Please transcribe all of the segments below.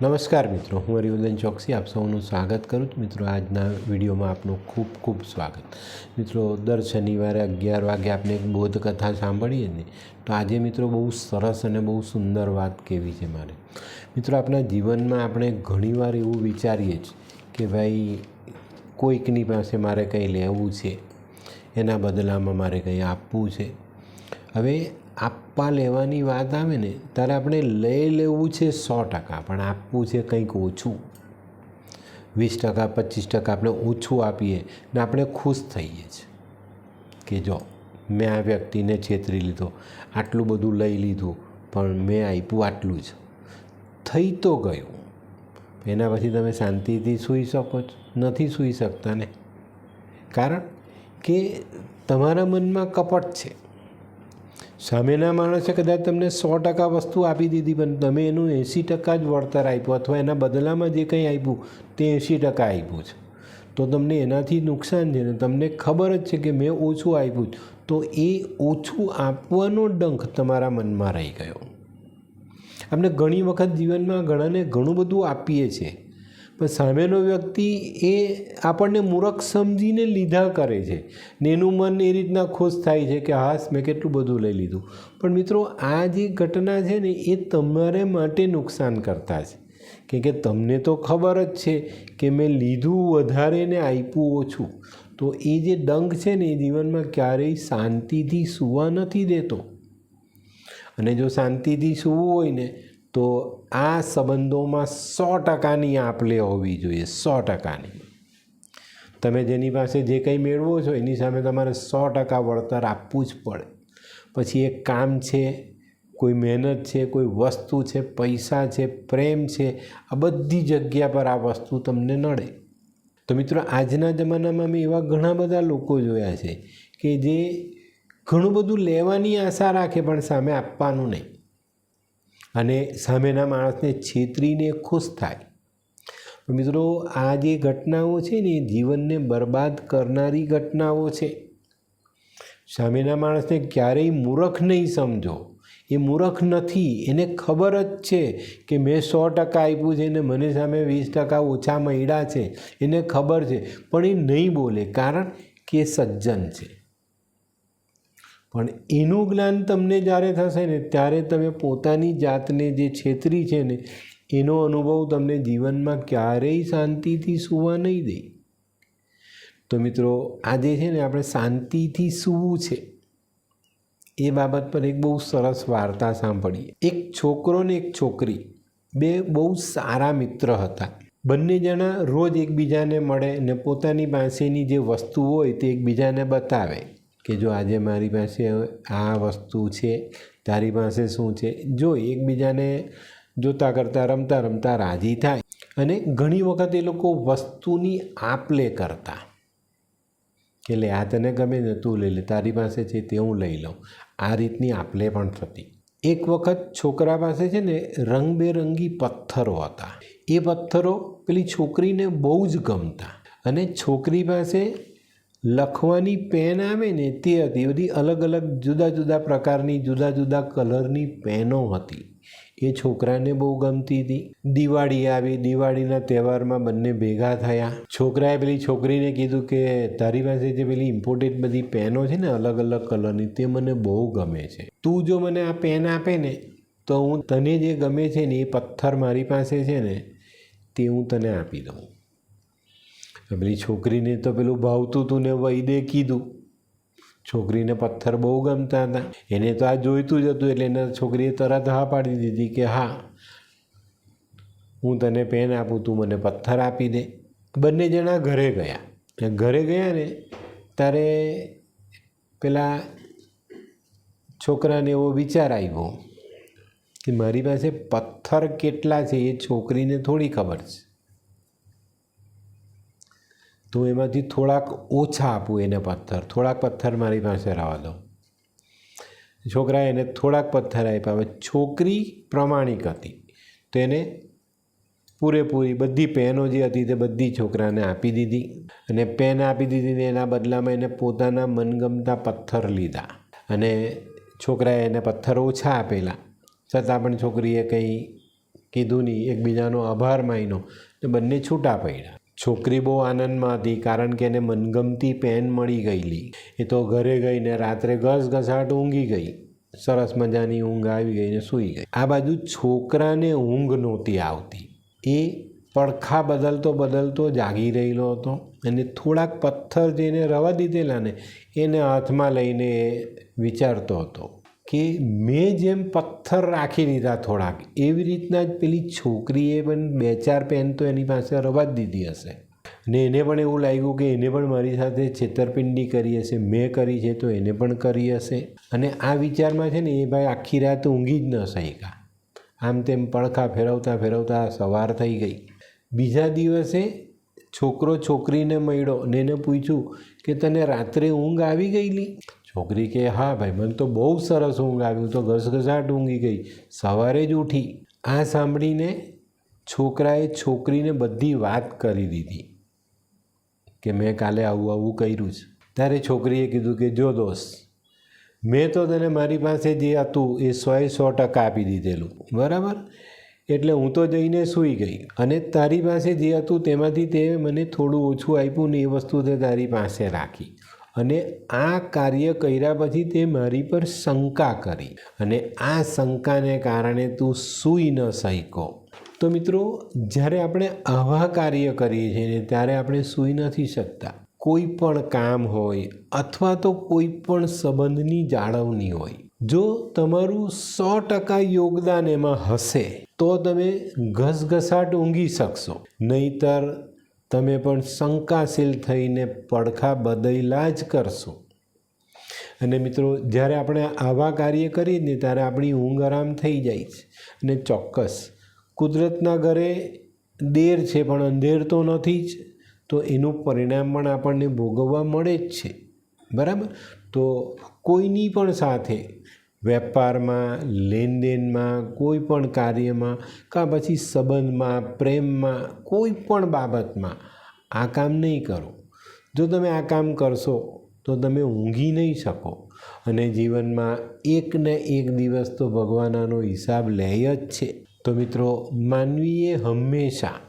નમસ્કાર મિત્રો, હું હરિવર્ધન ચોકસી, આપ સૌનું સ્વાગત કરું છું. મિત્રો, આજના વિડીયોમાં આપનું ખૂબ ખૂબ સ્વાગત. મિત્રો, દર શનિવારે અગિયાર વાગે આપણે એક બોધકથા સાંભળીએ ને, તો આજે મિત્રો બહુ સરસ અને બહુ સુંદર વાત કહેવી છે મારે. મિત્રો, આપણા જીવનમાં આપણે ઘણીવાર એવું વિચારીએ જ કે ભાઈ, કોઈકની પાસે મારે કંઈ લેવું છે, એના બદલામાં મારે કંઈ આપવું છે. હવે આપવા લેવાની વાત આવે ને, ત્યારે આપણે લઈ લેવું છે સો ટકા, પણ આપવું છે કંઈક ઓછું. વીસ ટકા, પચીસ ટકા આપણે ઓછું આપીએ ને આપણે ખુશ થઈએ છીએ કે જો, મેં આ વ્યક્તિને છેતરી લીધો, આટલું બધું લઈ લીધું, પણ મેં આપ્યું આટલું જ. થઈ તો ગયું. એના પછી તમે શાંતિથી સૂઈ શકો છો. નથી સૂઈ શકતા ને. કારણ કે તમારા મનમાં કપટ છે. સામેના માણસે કદાચ તમને સો ટકા વસ્તુ આપી દીધી, પણ તમે એનું એંસી ટકા જ વળતર આપ્યું અથવા એના બદલામાં જે કંઈ આપ્યું, તે એંસી ટકા આપ્યું છે. તો તમને એનાથી નુકસાન છે ને તમને ખબર જ છે કે મેં ઓછું આપ્યું તો એ ઓછું આપવાનો ડંખ તમારા મનમાં રહી ગયો. આપણે ઘણી વખત જીવનમાં ઘણાને ઘણું બધું આપીએ છીએ. પણ સામેનો વ્યક્તિ એ આપણને મૂરખ સમજીને લીધા કરે છે. ને એનું મન એ રીતના ખુશ થાય છે કે, હાસ, મેં કેટલું બધું લઈ લીધું. પણ મિત્રો, આ જે ઘટના છે ને, એ તમારે માટે નુકસાન કરતા છે. કેમ કે તમને તો ખબર જ છે કે મેં લીધું વધારે ને આપ્યું ઓછું. તો એ જે ડંખ છે ને, એ જીવનમાં ક્યારેય શાંતિથી સૂવા નથી દેતો. અને જો શાંતિથી સૂવું હોય ને તો આ સંબંધોમાં સો ટકાની આપ લે હોવી જોઈએ, સો ટકાની. તમે જેની પાસે જે કંઈ મેળવો છો, એની સામે તમારે સો ટકા વળતર આપવું જ પડે. પછી એક કામ છે, કોઈ મહેનત છે, કોઈ વસ્તુ છે, પૈસા છે, પ્રેમ છે, આ બધી જગ્યા પર આ વસ્તુ તમને નડે. તો મિત્રો, આજના જમાનામાં મેં એવા ઘણા બધા લોકો જોયા છે કે જે ઘણું બધું લેવાની આશા રાખે પણ સામે આપવાનું નહીં. અને સામેના માણસને છેતરીને ખુશ થાય. મિત્રો, આ જે ઘટનાઓ છે ને, એ જીવનને બરબાદ કરનારી ઘટનાઓ છે. સામેના માણસને ક્યારેય મૂરખ નહીં સમજો. એ મૂરખ નથી. એને ખબર જ છે કે મેં સો ટકા આપ્યું છે ને મને સામે વીસ ટકા ઓછા મળ્યા છે. એને ખબર છે. પણ એ નહીં બોલે કારણ કે સજ્જન છે. પણ એનું જ્ઞાન તમને જ્યારે થશે ને, ત્યારે તમે પોતાની જાતને જે છેતરી છે ને, એનો અનુભવ તમને જીવનમાં ક્યારેય શાંતિથી સૂવા નહીં દે. તો મિત્રો આજે છે ને આપણે શાંતિથી સૂવું છે, એ બાબત પર એક બહુ સરસ વાર્તા સાંભળીએ. એક છોકરો ને એક છોકરી, બે બહુ સારા મિત્ર હતા. બંને જણા રોજ એકબીજાને મળે ને પોતાની પાસેની જે વસ્તુ હોય તે એકબીજાને બતાવે. કે જો આજે મારી પાસે આ વસ્તુ છે, તારી પાસે શું છે? જો એકબીજાને જોતા કરતાં, રમતા રમતા રાજી થાય. અને ઘણી વખત એ લોકો વસ્તુની આપ લે કરતા. કે લે આ તને ગમે ને તું લઈ લે, તારી પાસે છે તે હું લઈ લઉં. આ રીતની આપલે પણ થતી. એક વખત છોકરા પાસે છે ને રંગબેરંગી પથ્થરો હતા. એ પથ્થરો પેલી છોકરીને બહુ જ ગમતા. અને છોકરી પાસે લખવાની પેન આવે ને તે હતી. બધી અલગ અલગ જુદા જુદા પ્રકારની, જુદા જુદા કલરની પેનો હતી. એ છોકરાને બહુ ગમતી હતી. દિવાળી આવી, દિવાળીના તહેવારમાં બંને ભેગા થયા. છોકરાએ પેલી છોકરીને કીધું કે, તારી પાસે જે પેલી ઇમ્પોર્ટેડ બધી પેનો છે ને, અલગ અલગ કલરની, તે મને બહુ ગમે છે. તું જો મને આ પેન આપે ને, તો હું તને જે ગમે છે ને, એ પથ્થર મારી પાસે છે ને, તે હું તને આપી દઉં. પેલી છોકરીને તો પેલું ભાવતું હતું ને વૈદે કીધું છોકરીને પથ્થર બહુ ગમતા હતા. એને તો આ જોઈતું જ હતું એટલે એના છોકરીએ તરત હા પાડી દીધી કે હા, હું તને પેન આપું, તું મને પથ્થર આપી દે. બંને જણા ઘરે ગયા. ઘરે ગયા ને ત્યારે પેલા છોકરાને એવો વિચાર આવ્યો કે મારી પાસે પથ્થર કેટલા છે એ છોકરીને થોડી ખબર છે. તો એમાંથી થોડાક ઓછા આપું એને પથ્થર. થોડાક પથ્થર મારી પાસે રહેવા દો. છોકરાએ એને થોડાક પથ્થર આપ્યા. હવે છોકરી પ્રમાણિક હતી. તો એને પૂરેપૂરી બધી પેનો જે હતી તે બધી છોકરાને આપી દીધી અને પેન આપી દીધી ને એના બદલામાં એને પોતાના મનગમતા પથ્થર લીધા. અને છોકરાએ એને પથ્થર ઓછા આપેલા. છતાં પણ છોકરીએ કંઈ કીધું નહીં. એકબીજાનો આભાર માન્યો ને બંને છૂટા પડ્યા. છોકરી બહુ આનંદમાં હતી કારણ કે એને મનગમતી પેન મળી ગયેલી. એ તો ઘરે ગઈને રાત્રે ઘસ ઘસાટ ઊંઘી ગઈ. સરસ મજાની ઊંઘ આવી ગઈ ને સૂઈ ગઈ. આ બાજુ છોકરાને ઊંઘ નહોતી આવતી. એ પડખા બદલતો બદલતો જાગી રહેલો હતો અને થોડાક પથ્થર જેને રવા દીધેલા ને એને હાથમાં લઈને વિચારતો હતો. કે મેં જેમ પથ્થર રાખી લીધા થોડાક, એવી રીતના જ પેલી છોકરીએ પણ બે ચાર પેન તો એની પાસે રવા જ દીધી હશે. ને એને પણ એવું લાગ્યું કે એને પણ મારી સાથે છેતરપિંડી કરી હશે, મેં કરી છે તો એને પણ કરી હશે. અને આ વિચારમાં છે ને એ ભાઈ આખી રાત ઊંઘી જ ન શક્યા. આમ તેમ પડખા ફેરવતા ફેરવતા સવાર થઈ ગઈ. બીજા દિવસે છોકરો છોકરીને મળ્યો ને એને પૂછ્યું કે તને રાત્રે ઊંઘ આવી ગયેલી? છોકરી કે, હા, ભાઈ, મને તો બહુ સરસ ઊંઘ આવી. હું તો ઘસઘસાટ ઊંઘી ગઈ. સવારે જ ઉઠી. આ સાંભળીને છોકરાએ છોકરીને બધી વાત કરી દીધી કે, મેં કાલે આવું આવું કર્યું છે. ત્યારે છોકરીએ કીધું કે, જો દોસ્ત, મેં તો તને મારી પાસે જે હતું એ સોએ સો ટકા આપી દીધેલું. બરાબર? એટલે હું તો જઈને સૂઈ ગઈ અને તારી પાસે જે હતું તેમાંથી તે મને થોડું ઓછું આપ્યું ને એ વસ્તુ તે તારી પાસે રાખી. અને આ કાર્ય કર્યા પછી તે મારી પર શંકા કરી અને આ શંકાને કારણે તું સૂઈ ન શક્યો. તો મિત્રો, જ્યારે આપણે આવા કાર્ય કરીએ છીએ ત્યારે આપણે સૂઈ નથી શકતા. કોઈ પણ કામ હોય અથવા તો કોઈ પણ સંબંધની જાળવણી હોય, જો તમારું સો ટકા યોગદાન એમાં હશે, તો તમે ઘસઘસાટ ઊંઘી શકશો. નહીતર તમે પણ શંકાશીલ થઈને પડખા બદયલા જ કરશો. અને મિત્રો, જ્યારે આપણે આવા કાર્ય કરીએ ને ત્યારે આપણી ઊંઘ આરામ થઈ જાય છે. અને ચોક્કસ, કુદરતના ઘરે દેર છે પણ અંધેર તો નથી જ, તો એનું પરિણામ પણ આપણને ભોગવવા મળે જ છે. બરાબર? તો કોઈની પણ સાથે વેપારમાં, લેનદેનમાં કોઈ પણ કાર્યમાં, કાં પછી સંબંધમાં, પ્રેમમાં કોઈ પણ બાબતમાં આ કામ નહીં કરો. જો તમે આ કામ કરશો, તો તમે ઊંઘી નહીં શકો. અને જીવનમાં એક ને એક દિવસ તો ભગવાનાનો હિસાબ લે જ છે. તો મિત્રો, માનવીએ હંમેશા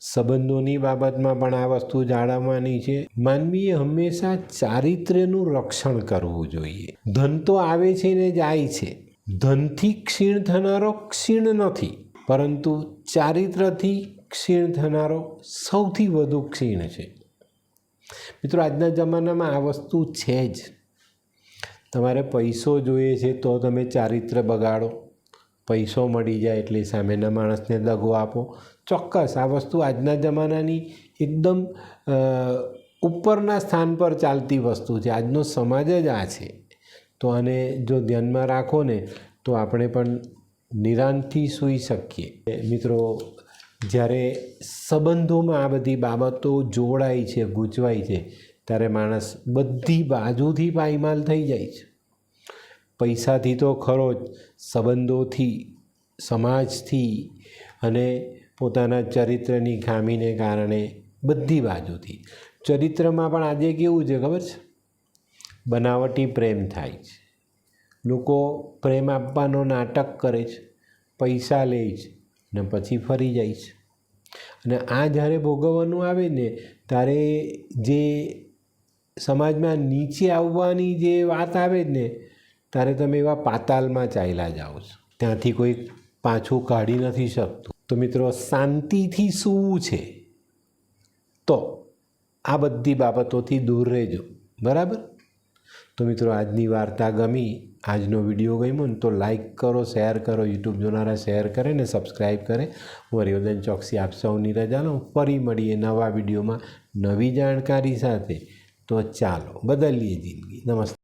સંબંધોની બાબતમાં પણ આ વસ્તુ જાળવવાની છે. માનવીએ હંમેશા ચારિત્ર્યનું રક્ષણ કરવું જોઈએ. ધન તો આવે છે ને જાય છે. ધનથી ક્ષીણ થનારો ક્ષીણ નથી. પરંતુ ચારિત્રથી ક્ષીણ થનારો સૌથી વધુ ક્ષીણ છે. મિત્રો, આજના જમાનામાં આ વસ્તુ છે જ. તમારે પૈસો જોઈએ છે તો તમે ચારિત્ર બગાડો. પૈસો મળી જાય એટલે સામેના માણસને દગો આપો. ચોક્કસ, આ વસ્તુ આજના જમાનાની એકદમ ઉપરના સ્થાન પર ચાલતી વસ્તુ છે. આજનો સમાજ જ આ છે. તો આને જો ધ્યાનમાં રાખો ને, તો આપણે પણ નિરાંતથી સૂઈ શકીએ. મિત્રો, જ્યારે સંબંધોમાં આ બધી બાબતો જોડાય છે, ગૂંચવાય છે, ત્યારે માણસ બધી બાજુથી પાયમાલ થઈ જાય છે. પૈસાથી તો ખરો જ, સંબંધોથી, સમાજથી અને પોતાના ચરિત્રની ખામીને કારણે બધી બાજુથી. ચરિત્રમાં પણ આજે કેવું છે ખબર છે? બનાવટી પ્રેમ થાય છે. લોકો પ્રેમ આપવાનો નાટક કરે છે, પૈસા લે છે ને પછી ફરી જાય છે. અને આ જ્યારે ભોગવવાનું આવે ને, ત્યારે જે સમાજમાં નીચે આવવાની જે વાત આવે જ ને ત્યારે તમે એવા પાતાલમાં ચાલ્યા જાઓ છો. ત્યાંથી કોઈ પાછું કાઢી નથી શકતું. તો મિત્રો, શાંતિથી સૂવું છે? તો આ બધી બાબતોથી દૂર રહેજો. બરાબર? તો મિત્રો, આજની વાર્તા ગમી, આજનો વીડિયો ગમ્યો ને તો લાઇક કરો શેર કરો યુટ્યુબ જોનારા શેર કરે ને સબસ્ક્રાઈબ કરે. હું હરિવર્ધન ચોકસી આપ સૌની રજા લઉં ફરી મળીએ નવા વિડીયોમાં નવી જાણકારી સાથે. તો ચાલો, બદલીએ જિંદગી. નમસ્તે.